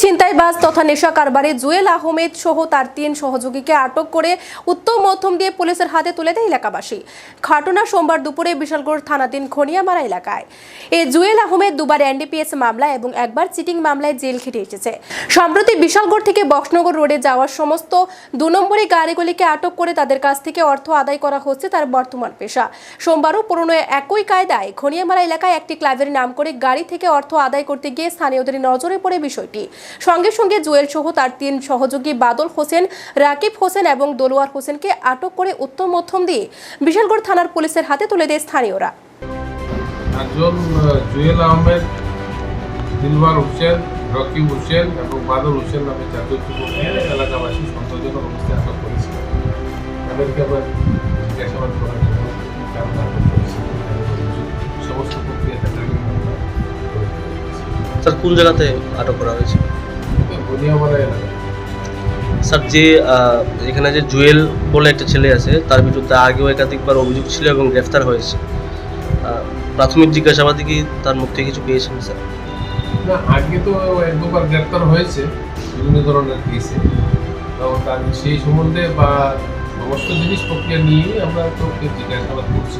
ছিনতাইবাজ তথা নেশা কারবারি, জুয়েল আহমেদ সহ তার তিন সহযোগীকে আটক করে উত্তম মধ্যম দিয়ে পুলিশের হাতে তুলে দেয় এলাকাবাসী। ঘটনা সোমবার দুপুরে বিশালগড় থানাধীন খনিয়ামারা এলাকায়। এ জুয়েল আহমেদ দুবার এনডিপিএস মামলা এবং একবার চিটিং মামলায় জেল খেটে এসেছে। সম্প্রতি বিশালগড় থেকে বক্সনগর রোডে যাওয়ার সমস্ত দু নম্বরী গাড়িগুলিকে আটক করে তাদের কাছ থেকে অর্থ আদায় করা হচ্ছে তার বর্তমান পেশা। সোমবারও পুরনো একই কায়দায় খনিয়ামারা এলাকায় একটি ক্লাবের নাম করে গাড়ি থেকে অর্থ আদায় করতে গিয়ে স্থানীয়দের নজরে পড়ে বিষয়টি। সঙ্গে সঙ্গে জুয়েল সহ তার তিন সহযোগী বাদল হোসেন, রাকিব হোসেন এবং দোলোয়ার হোসেনকে আটক করে উত্তম মধ্যম দিয়ে বিশালগড় থানার পুলিশের হাতে তুলে দেয় স্থানীয়রা। একজন জুয়েল আহমেদ দিলবার হোসেন, রকিব হোসেন এবং বাদল হোসেন নামে জাতীয় যুবককে এলাকাবাসী সন্দেহজনক অবস্থায় আটক করেছিল। তাদেরকে আবার জিজ্ঞাসাবাদ স্যার, কোন জায়গাতে আটক করা হয়েছে? স্যার, যে এখানে যে জুয়েল বলে একটা ছেলে আছে, তার বিরুদ্ধে আগেও একাধিকবার অভিযোগ ছিল এবং গ্রেফতার হয়েছে। প্রাথমিক জিজ্ঞাসাবাদে কি তার মুখ থেকে কিছু পেয়েছেন, স্যার? না, আগে তো এক দুবার গ্রেপ্তার হয়েছে, বিভিন্ন ধরনের কেসে তো তার সেই সম্বন্ধে বা সমস্ত জিনিস প্রক্রিয়া নিয়েই আমরা তো জিজ্ঞাসাবাদ করছি।